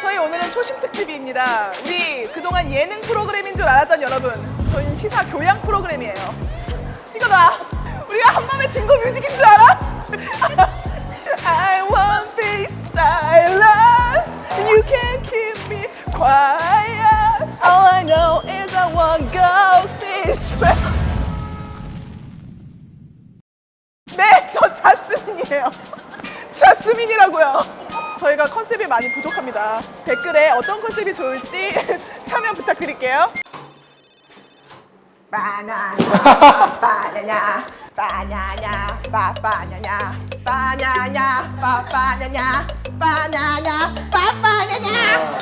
저희 오늘은 초심 특집입니다. 우리 그동안 예능 프로그램인 줄 알았던 여러분, 저희는 시사 교양 프로그램이에요. 이거다. 우리가 한밤에 딩고 뮤직인 줄 알아? I won't be silent. You can't keep me quiet. All I know is I want go speechless. 네, 저 자스민이에요. 자스민이라고요. 저희가 컨셉이 많이 부족합니다. 댓글에 어떤 컨셉이 좋을지 참여 부탁드릴게요. 바나나, 바나나, 바나나, 바바나나, 바나나, 바바나나, 바나나, 바바나나.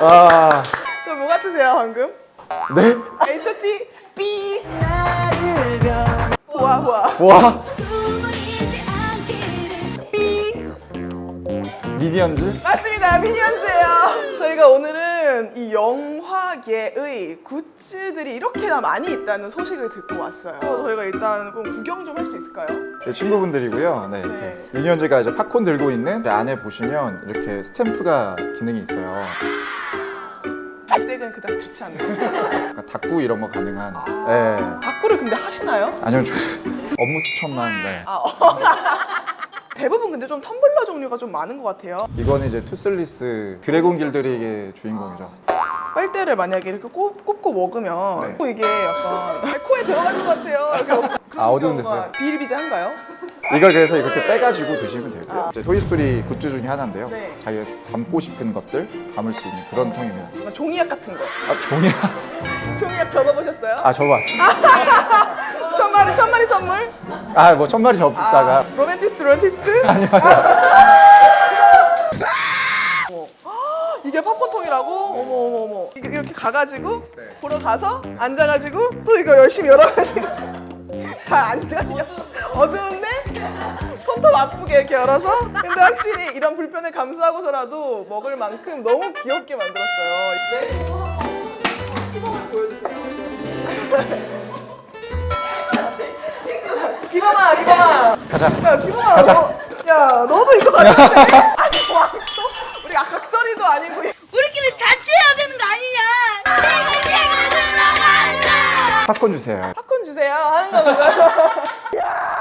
아, 저 뭐 같으세요 방금? 네? H.O.T. B. 보아 보아. 와, 미니언즈? 맞습니다. 미니언즈예요. 저희가 오늘은 이 영화계의 굿즈들이 이렇게나 많이 있다는 소식을 듣고 왔어요. 그래서 저희가 일단 그럼 구경 좀 할 수 있을까요? 제 친구분들이고요. 네. 네. 미니언즈가 이제 팝콘 들고 있는 그 안에 보시면 이렇게 스탬프가 기능이 있어요. 발색은 그닥 좋지 않네요. 그러니까 닭구 이런 거 가능한. 아. 네. 다꾸를 근데 하시나요? 아니요, 저 업무 수천만. 네. 아, 어. 대부분 근데 좀 텀블러 종류가 좀 많은 것 같아요. 이거는 이제 투슬리스 드래곤 길들이의 주인공이죠. 빨대를 만약에 이렇게 꼽, 고 먹으면 네. 또 이게 약간 코에 들어갈 것 같아요. 그런 아, 어두운 경우가 데서요? 비일비재한가요? 이걸 그래서 이렇게 빼가지고 드시면 되고요. 이제 토이스토리 굿즈 중에 하나인데요. 아. 네. 자기가 담고 싶은 것들 담을 수 있는 그런 통입니다. 뭔가 종이약 같은 거. 아, 종이야. 종이약 접어보셨어요? 아, 접어왔죠. 천 마리 천 마리 선물? 아, 뭐 천마리 접다가. 로맨티스트 로맨티스트? 아니요, 아니요. 어. 아, 이게 팝콘통이라고? 어머 어머 어머 이게 이렇게 가가지고 네. 보러 가서 앉아가지고 또 이거 열심히 열어가지고 잘안 열려 어두운데 손톱 아프게 이렇게 열어서 근데 확실히 이런 불편을 감수하고서라도 먹을 만큼 너무 귀엽게 만들었어요 네 기범아 기범아 가자. 야 기범아 너, 야 너도 이거 가져왔네 아니 왕초 우리 악설이도 아니고 우리끼리 자취해야 되는 거 아니냐? 들어간다. 팝콘 주세요. 팝콘 주세요 하는 거거든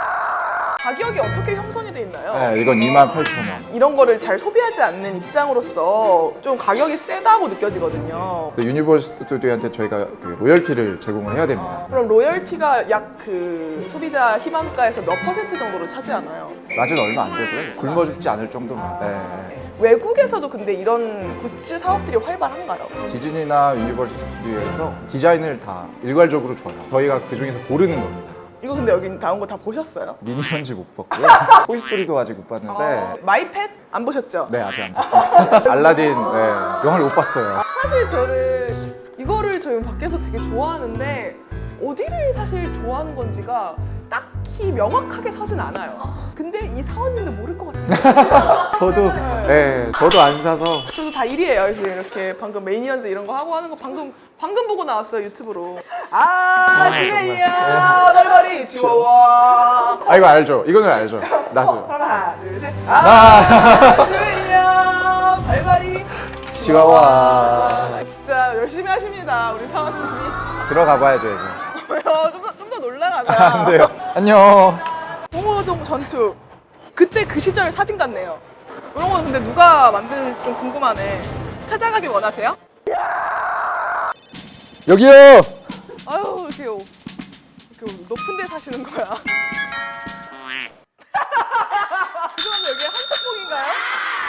가격이 어떻게 형성이 돼 있나요? 네, 이건 28,000원. 이런 거를 잘 소비하지 않는 입장으로서 좀 가격이 세다고 느껴지거든요 유니버스 스튜디오한테 저희가 그 로열티를 제공을 해야 됩니다. 그럼 로열티가 약 그 소비자 희망가에서 몇 퍼센트 정도로 차지하나요? 낮은 얼마 안 되고요. 굶어 죽지 않을 정도만. 네. 외국에서도 근데 이런 굿즈 사업들이 활발한가요? 디즈니나 유니버스 스튜디오에서 디자인을 다 일괄적으로 줘요. 저희가 그 중에서 고르는 겁니다. 이거 근데 여기 나온 거 다 보셨어요? 미니언즈 못 봤고요. 토이스토리도 아직 못 봤는데. 어, 마이펫 안 보셨죠? 네, 아직 안 봤습니다. 알라딘, 네, 영화를 못 봤어요. 사실 저는 이거를 저희 밖에서 되게 좋아하는데 어디를 사실 좋아하는 건지가 딱히 명확하게 서진 않아요. 근데 이 사원님도 모를 것 같아요. 저도, 네, 저도 안 사서. 저도 다 일이에요. 지금 이렇게 방금 매니언즈 이런 거 하고 하는 거 방금 방금 보고 나왔어요 유튜브로. 아 지메이야 너머리 지워와. 아, 이거 알죠? 이거는 알죠? 나죠. 하나 둘 셋. 아 지메이야 발발이 치와와. 진짜 열심히 하십니다 우리 사원님이. 들어가 봐야죠, 이제. 왜요? 좀 더 좀더 놀라가자. 안 돼요. 안녕. 홍어동 전투. 그때 그 시절 사진 같네요. 이런 건 근데 누가 만드는지 좀 궁금하네. 찾아가길 원하세요? 여기요! 아유 이렇게, 이렇게 높은 데 사시는 거야. 죄송한데 여기 한석봉인가요?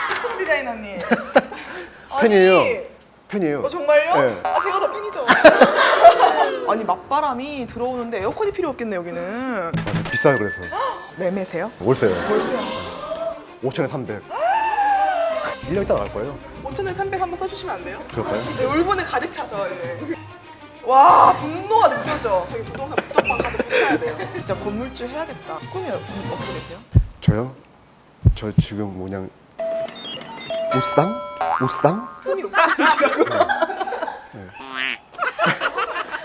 석봉 디자이너님. 아니, 팬이에요. 팬이에요. 어 정말요? 네. 아 제가 더 팬이죠. 아니 맞바람이 들어오는데 에어컨이 필요 없겠네 여기는. 비싸요 그래서. 매매세요? 월세요. 월세요. 5천에 300. 1년 있다 나갈 거예요. 5천에 300 한번 써주시면 안 돼요? 그럴까요? 네, 울분에 가득 차서 네. 와 분노가 느껴져 저기 부동산 부적방 가서 붙여야 돼요 진짜 건물주 해야겠다 꿈이 어- 어떻게 되세요? 저요? 저 지금 뭐냐 우상? 우상? 꿈이 없으시라고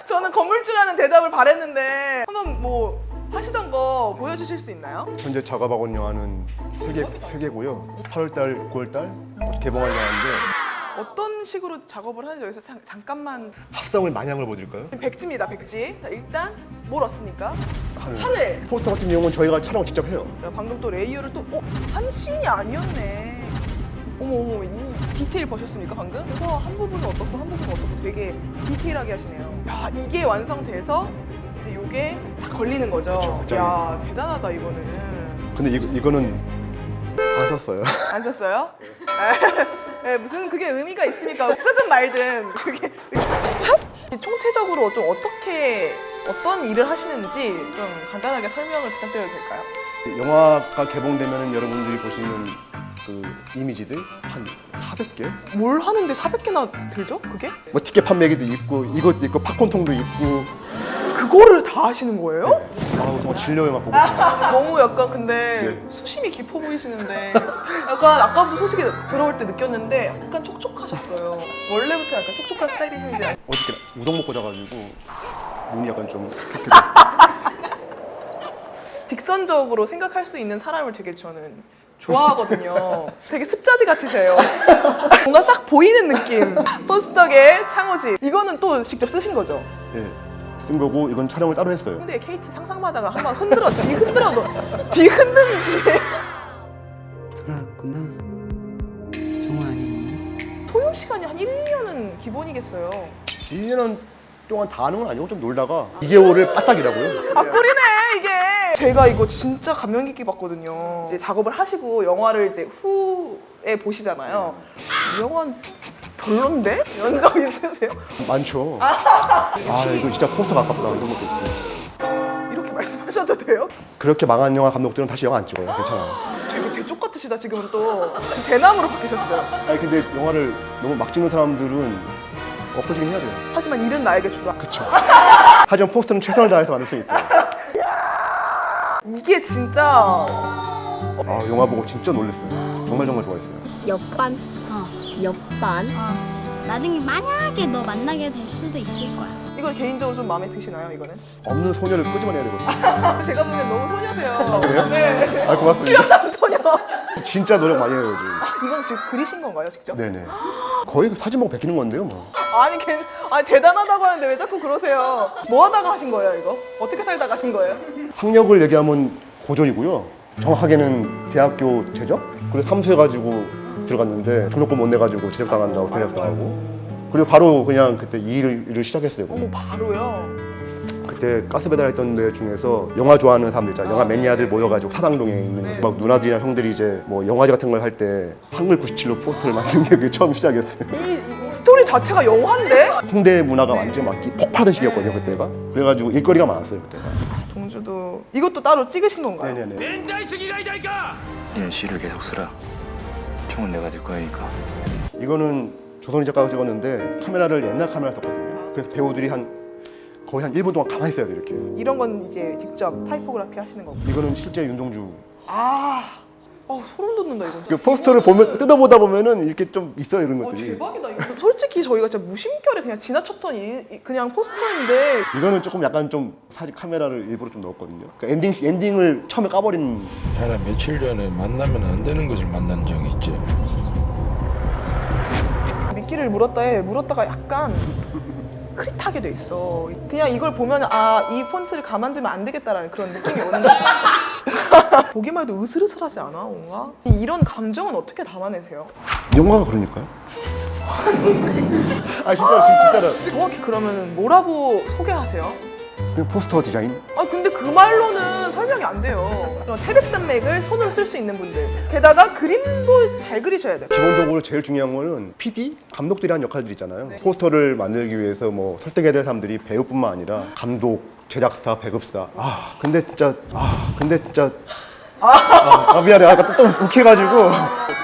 저는 건물주라는 대답을 바랬는데 한번 뭐 하시던 거 보여주실 수 있나요? 현재 작업하고 있는 영화는 세 개, 세 개고요. 8월달, 9월달 개봉할 영화인데 어떤 식으로 작업을 하는지 여기서 자- 잠깐만 합성을 걸 보여드릴까요? 백지입니다 백지 자, 일단 뭘 왔습니까? 하늘. 하늘 포스터 같은 경우는 저희가 촬영 직접 해요. 야, 방금 또 레이어를 또 어? 한 씬이 아니었네 어머 어머 이 디테일 보셨습니까 방금? 그래서 한 부분은 어떻고 한 부분은 어떻고 되게 디테일하게 하시네요 야 이게 완성돼서 이제 요게 다 걸리는 거죠 그쵸, 야 대단하다 이거는 근데 이, 이거는 안 썼어요. 안 썼어요? 네, 무슨 그게 의미가 있습니까? 쓰든 말든 그게 총체적으로 좀 어떻게 어떤 일을 하시는지 좀 간단하게 설명을 부탁드려도 될까요? 영화가 개봉되면 여러분들이 보시는 그 이미지들 한 400개? 뭘 하는데 400개나 들죠? 그게? 뭐 티켓 판매기도 있고 이것도 있고 팝콘통도 있고 그거를 다 하시는 거예요? 아 정말 막 보고. 너무 약간 근데 네. 수심이 깊어 보이시는데 약간 아까부터 솔직히 들어올 때 느꼈는데 약간 촉촉하셨어요. 원래부터 약간 촉촉한 스타일이신지 알- 어저께 우동 먹고 자가지고 눈이 약간 좀 직선적으로 생각할 수 있는 사람을 되게 저는 좋아하거든요. 되게 습자지 같으세요. 뭔가 싹 보이는 느낌. 포스터계 창호지. 이거는 또 직접 쓰신 거죠? 예, 쓴 거고 이건 촬영을 따로 했어요. 근데 KT 상상마다가 한번 흔들어, 뒤 흔들어, 놓- 뒤 흔드는 게 돌아왔구나. 정화 안에 있니? 소요 시간이 한 1, 2년은 기본이겠어요. 1년 동안 다 하는 건 아니고 좀 놀다가 2개월을 빠싹이라고요. 아 꿀이네 이게. 제가 이거 진짜 감명 깊게 봤거든요. 이제 작업을 하시고 영화를 이제 후에 보시잖아요. 이 영화는 별론데? 이런 적 있으세요? 많죠. 아 이거 진짜 포스가 아깝다 이런 것도 있고. 이렇게 말씀하셔도 돼요? 그렇게 망한 영화 감독들은 다시 영화 안 찍어요. 괜찮아요. 되게 대쪽 같으시다 지금은 또 대나무로 바뀌셨어요. 아니 근데 영화를 너무 막 찍는 사람들은 없어지긴 해야 돼요. 하지만 일은 나에게 주라. 그쵸. 하지만 포스터는 최선을 다해서 만들 수 있어요. 이게 진짜 아 영화 보고 진짜 놀랐어요. 정말 정말 좋아했어요. 옆반 어. 옆반 어. 나중에 만약에 너 만나게 될 수도 있을 거야. 이거 개인적으로 좀 마음에 드시나요 이거는? 없는 소녀를 끄집어내야 되거든요. 제가 보기엔 너무 소녀세요. 그래요? 네. 아 고맙습니다. 수영장 소녀. 진짜 노력 많이 해요 지금. 이건 지금 그리신 건가요 직접? 네네. 거의 사진 보고 베끼는 건데요 뭐. 아니 걔 아니 대단하다고 하는데 왜 자꾸 그러세요? 뭐 하다가 하신 거예요 이거? 어떻게 살다가 하신 거예요? 학력을 얘기하면 고졸이고요. 정확하게는 대학교 재적? 그래서 삼수해가지고 들어갔는데 등록금 못 내가지고 지적당한다고 대략당하고 그리고 바로 그냥 그때 이 일을, 일을 시작했어요. 어머 바로요. 그때 가스 배달했던 데 중에서 영화 좋아하는 사람들 있잖아요. 영화 매니아들 모여가지고 사당동에 있는 네. 막 누나들이랑 형들이 이제 뭐 영화제 같은 걸 할 때 한글 97로 포스터를 만드는 게 그게 처음 시작이었어요. 이, 이 스토리 자체가 영화인데? 홍대 문화가 완전 막 폭발하던 시기였거든요 그때가. 그래가지고 일거리가 많았어요 그때가. 동주도 이것도 따로 찍으신 건가요? 네네네. 니는 시를 계속 쓰라. 총은 내가 들 거니까. 이거는 조선희 작가가 찍었는데 카메라를 옛날 카메라 썼거든요. 그래서 배우들이 한 거의 한 1분 동안 가만히 있어야 돼 이렇게. 이런 건 이제 직접 타이포그라피 하시는 거고. 이거는 실제 윤동주. 아, 어 소름 돋는다 이건. 그 포스터를 보면 뜯어보다 보면은 이렇게 좀 있어요 이런 어, 것들이. 대박이다 이거. 솔직히 저희가 진짜 무심결에 그냥 지나쳤던 일, 이- 그냥 포스터인데 이거는 조금 약간 좀 사진 카메라를 일부러 좀 넣었거든요. 그러니까 엔딩 엔딩을 처음에 까버린. 자네 며칠 전에 만나면 안 되는 것을 만난 적 있지? 미끼를 물었다에 물었다가 약간 흐릿하게 돼 있어. 그냥 이걸 보면 아 이 폰트를 가만두면 안 되겠다라는 그런 느낌이 오는 거야. 보기만 해도 으슬으슬하지 않아 뭔가? 이런 감정은 어떻게 담아내세요? 영화가 그러니까요. 아 진짜로 진짜로. 정확히 그러면 뭐라고 소개하세요? 그냥 포스터 디자인. 아 근데 그 말로는 설명이 안 돼요. 그런 태백산맥을 손으로 쓸 수 있는 분들. 게다가 그림도 잘 그리셔야 돼요. 기본적으로 제일 중요한 거는 PD, 감독들이 한 역할들 있잖아요. 네. 포스터를 만들기 위해서 뭐 설득해야 될 사람들이 배우뿐만 아니라 감독, 제작사, 배급사. 아, 근데 진짜, 아, 근데 진짜. 아, 아 미안해. 아까 또 욱해가지고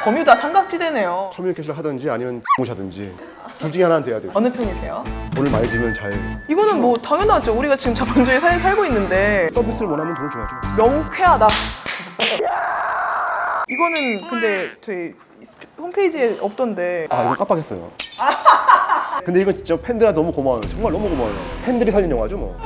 버뮤다 삼각지대네요. 커뮤니케이션 하든지 아니면 무샤든지 둘 중에 하나는 돼야 돼요. 어느 편이세요? 돈을 많이 주면 잘 이거는 뭐 당연하죠. 우리가 지금 자본주의 사회에 살고 있는데 서비스를 원하면 돈을 줘야죠. 명쾌하다. 이거는 근데 저희 홈페이지에 없던데 아 이거 깜빡했어요. 근데 이건 진짜 팬들한테 너무 고마워요. 정말 너무 고마워요. 팬들이 살린 영화죠 뭐.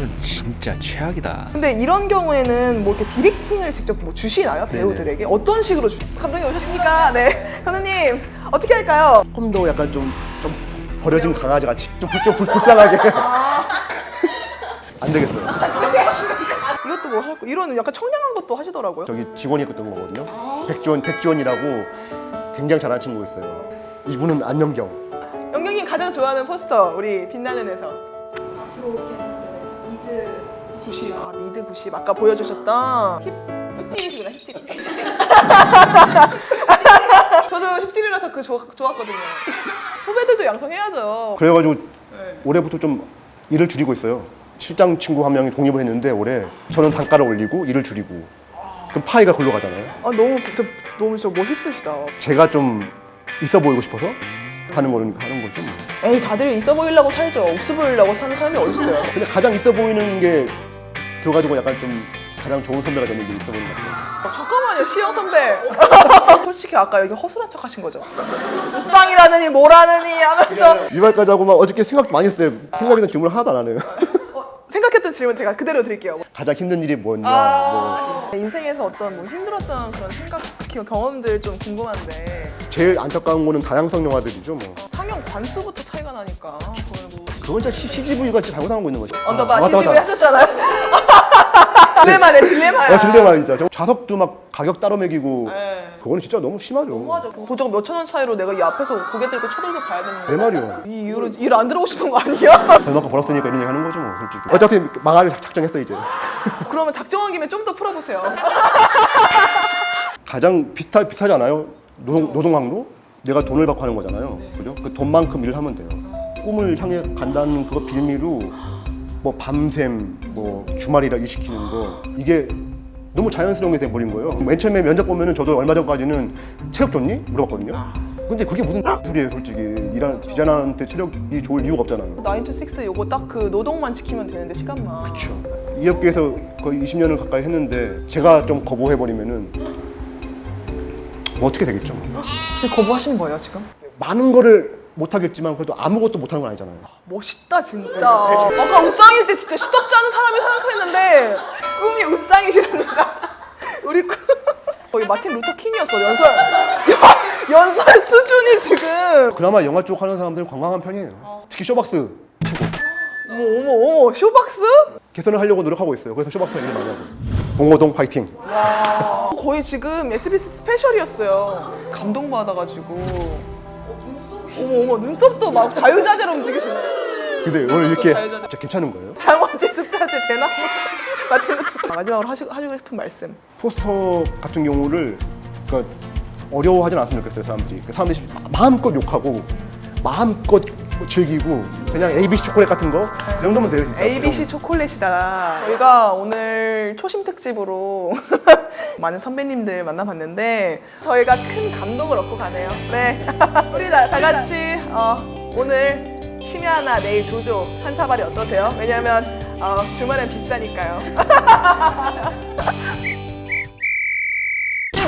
두 오늘은 진짜 최악이다. 근데 이런 경우에는 뭐 이렇게 디렉팅을 직접 뭐 주시나요 배우들에게 어떤 식으로 주... 감독님 오셨으니까 네 감독님 어떻게 할까요? 조금 더 약간 좀, 좀 버려진 강아지 같이 좀, 불- 좀 불- 불쌍하게 안 되겠어요. 이것도 뭐 할 거 이런 약간 청량한 것도 하시더라고요. 저기 직원이 했던 거거든요. 백주원 백주원이라고 굉장히 잘하는 친구 가 있어요. 이분은 안녕경. 영경님 가장 좋아하는 포스터 우리 빛나는 에서 앞으로 미드 90 아, 미드 90 아까 보여주셨던 힙 힙질이시구나 힙질 저도 힙질이라서 그 좋, 좋았거든요. 후배들도 양성해야죠. 그래가지고 올해부터 좀 일을 줄이고 있어요. 실장 친구 한 명이 독립을 했는데 올해 저는 단가를 올리고 일을 줄이고. 그럼 파이가 글로 가잖아요. 아 너무 저, 너무 저 멋있으시다. 제가 좀 있어 보이고 싶어서 하는 거는 하는 거죠. 뭐. 에이 다들 있어 보이려고 살죠 억수 보이려고 사는 사람이 어딨어요 근데 가장 있어 보이는 게 들어가지고 약간 좀 가장 좋은 선배가 되는 게 있어 보이는 것 같아요. 어, 잠깐만요, 시영 선배. 솔직히 아까 여기 허술한 척 하신 거죠? 무쌍이라느니 뭐라느니 하면서 이발까지 하고 막 어저께 생각 많이 했어요. 생각에는 질문을 하나도 안 해요. 생각했던 질문 제가 그대로 드릴게요. 가장 힘든 일이 뭐였냐. 뭐. 아, 인생에서 어떤 뭐 힘들었던 그런 생각, 기- 경험들 좀 궁금한데 제일 안타까운 거는 다양성 영화들이죠. 뭐. 상영 관수부터 차이가 나니까 그걸 뭐 그건 진짜 CGV가 진짜 잘못한 거 있는 거죠. 언더바 아, 맞다, CGV 맞다. 하셨잖아요. 딜레마네 딜레마야. 아, 딜레마 진짜. 저 좌석도 막 가격 따로 매기고 네. 그거는 진짜 너무 심하죠. 너무하죠. 도저히 몇천 원 차이로 내가 이 앞에서 고개 들고 쳐들고 봐야 되는 내 거. 말이요. 이 이후로 일 안 들어오시던 거 아니야? 얼마큼 벌었으니까 이런 얘기 하는 거죠, 뭐, 솔직히. 어차피 망할 작정했어, 이제. 그러면 작정한 김에 좀 더 풀어보세요. 가장 비슷하, 비슷하지 않아요? 노동, 노동항로? 내가 돈을 받고 하는 거잖아요. 그죠? 그 돈만큼 일을 하면 돼요. 꿈을 향해 간다는 그거 빌미로 뭐 밤샘, 뭐 주말이라 일 시키는 거 이게 너무 자연스러운 게 돼버린 거예요. 맨 처음에 면접 보면은 저도 얼마 전까지는 체력 좋니? 물어봤거든요. 근데 그게 무슨 소리예요, 솔직히. 일하는 디자이너한테 체력이 좋을 이유가 없잖아요. 9 to 6 요거 딱 그 노동만 지키면 되는데 시간만. 그렇죠. 이 업계에서 거의 20년을 가까이 했는데 제가 좀 거부해버리면은 뭐 어떻게 되겠죠? 거부하시는 거예요 지금? 많은 거를 못하겠지만 그래도 아무것도 못하는 건 아니잖아요. 멋있다 진짜. 아까 우상일 때 진짜 시덥지 않은 사람이 생각했는데 꿈이 우상이시랍니다. 우리 꿈 거의 마틴 루터 킹이었어 연설. 연설 수준이 지금. 그나마 영화 쪽 하는 사람들은 건강한 편이에요. 특히 쇼박스 어머 어머 어머 쇼박스? 개선을 하려고 노력하고 있어요. 그래서 쇼박스 얘기를 많이 하고. 봉호동 파이팅. 거의 지금 SBS 스페셜이었어요. 감동받아가지고. 어머 어머 눈썹도 막 자유자재로 움직이시네. 근데 오늘 이렇게 자유자재. 진짜 괜찮은 거예요? 장원지 습자재 마틴 루터. 마지막으로 하시, 하시고 싶은 말씀. 포스터 같은 경우를 그러니까 어려워하진 않았으면 좋겠어요 사람들이. 그 사람들이 마음껏 욕하고 마음껏 즐기고 그냥 ABC 초콜릿 같은 거 이 정도면 돼요 진짜. ABC 초콜릿이다. 저희가 오늘 초심 특집으로 많은 선배님들 만나봤는데 저희가 큰 감동을 얻고 가네요. 네, 우리 다, 다 같이 어, 오늘 심야 하나 내일 조조 한 사발이 어떠세요? 왜냐하면 어, 주말엔 비싸니까요.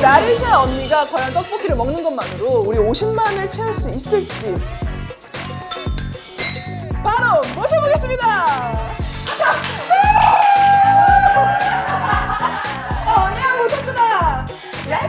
나르샤 언니가 과연 떡볶이를 먹는 것만으로 우리 50만을 채울 수 있을지 바로 모셔보겠습니다.